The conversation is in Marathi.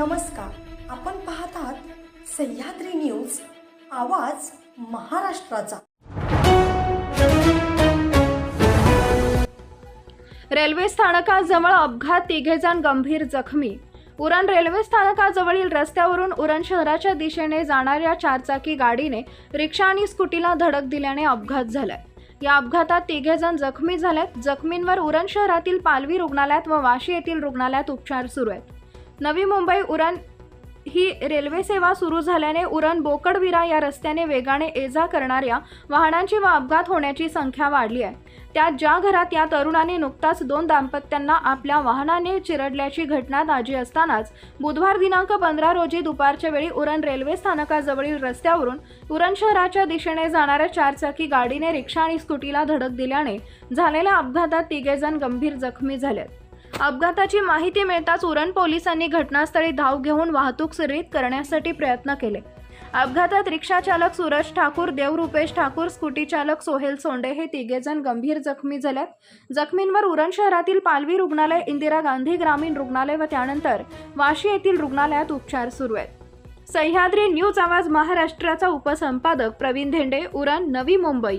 नमस्कार. आपण पाहत आहात सह्याद्री न्यूज आवाज महाराष्ट्राचा. रेल्वे स्थानकाजवळ अपघात तिघेजण गंभीर जखमी. उरण रेल्वे स्थानकाजवळील रस्त्यावरून उरण शहराच्या दिशेने जाणाऱ्या चारचाकी गाडीने रिक्षा आणि स्कूटीला धडक दिल्याने अपघात झालाय. या अपघातात तिघेजण जखमी झालेत. जखमींवर उरण शहरातील पालवी रुग्णालयात व वाशी येथील रुग्णालयात उपचार सुरू आहेत. नवी मुंबई उरण ही रेल्वे सेवा सुरू झाल्याने उरण बोकडविरा या रस्त्याने वेगाने ये जा करणाऱ्या वाहनांची व अपघात होण्याची संख्या वाढली आहे. त्यात ज्या घरात या तरुणाने नुकताच दोन दाम्पत्यांना आपल्या वाहनाने चिरडल्याची घटना ताजी असतानाच बुधवार दिनांक पंधरा रोजी दुपारच्या वेळी उरण रेल्वे स्थानकाजवळील रस्त्यावरून उरण शहराच्या दिशेने जाणाऱ्या चारचाकी गाडीने रिक्षा आणि स्कूटीला धडक दिल्याने झालेल्या अपघातात तिघेजण गंभीर जखमी झालेत. अपघाताची माहिती मिळताच उरण पोलिसांनी घटनास्थळी धाव घेऊन वाहतूक सुरळीत करण्यासाठी प्रयत्न केले. अपघातात रिक्षा चालक सूरज ठाकूर देव रुपेश ठाकूर स्कूटी चालक सोहेल सोंडे हे तिघेजण गंभीर जखमी झाल्यात. जखमींवर उरण शहरातील पालवी रुग्णालय इंदिरा गांधी ग्रामीण रुग्णालय व त्यानंतर वाशी येथील रुग्णालयात उपचार सुरू आहेत. सह्याद्री न्यूज आवाज महाराष्ट्राचा उपसंपादक प्रवीण धेंडे उरण नवी मुंबई.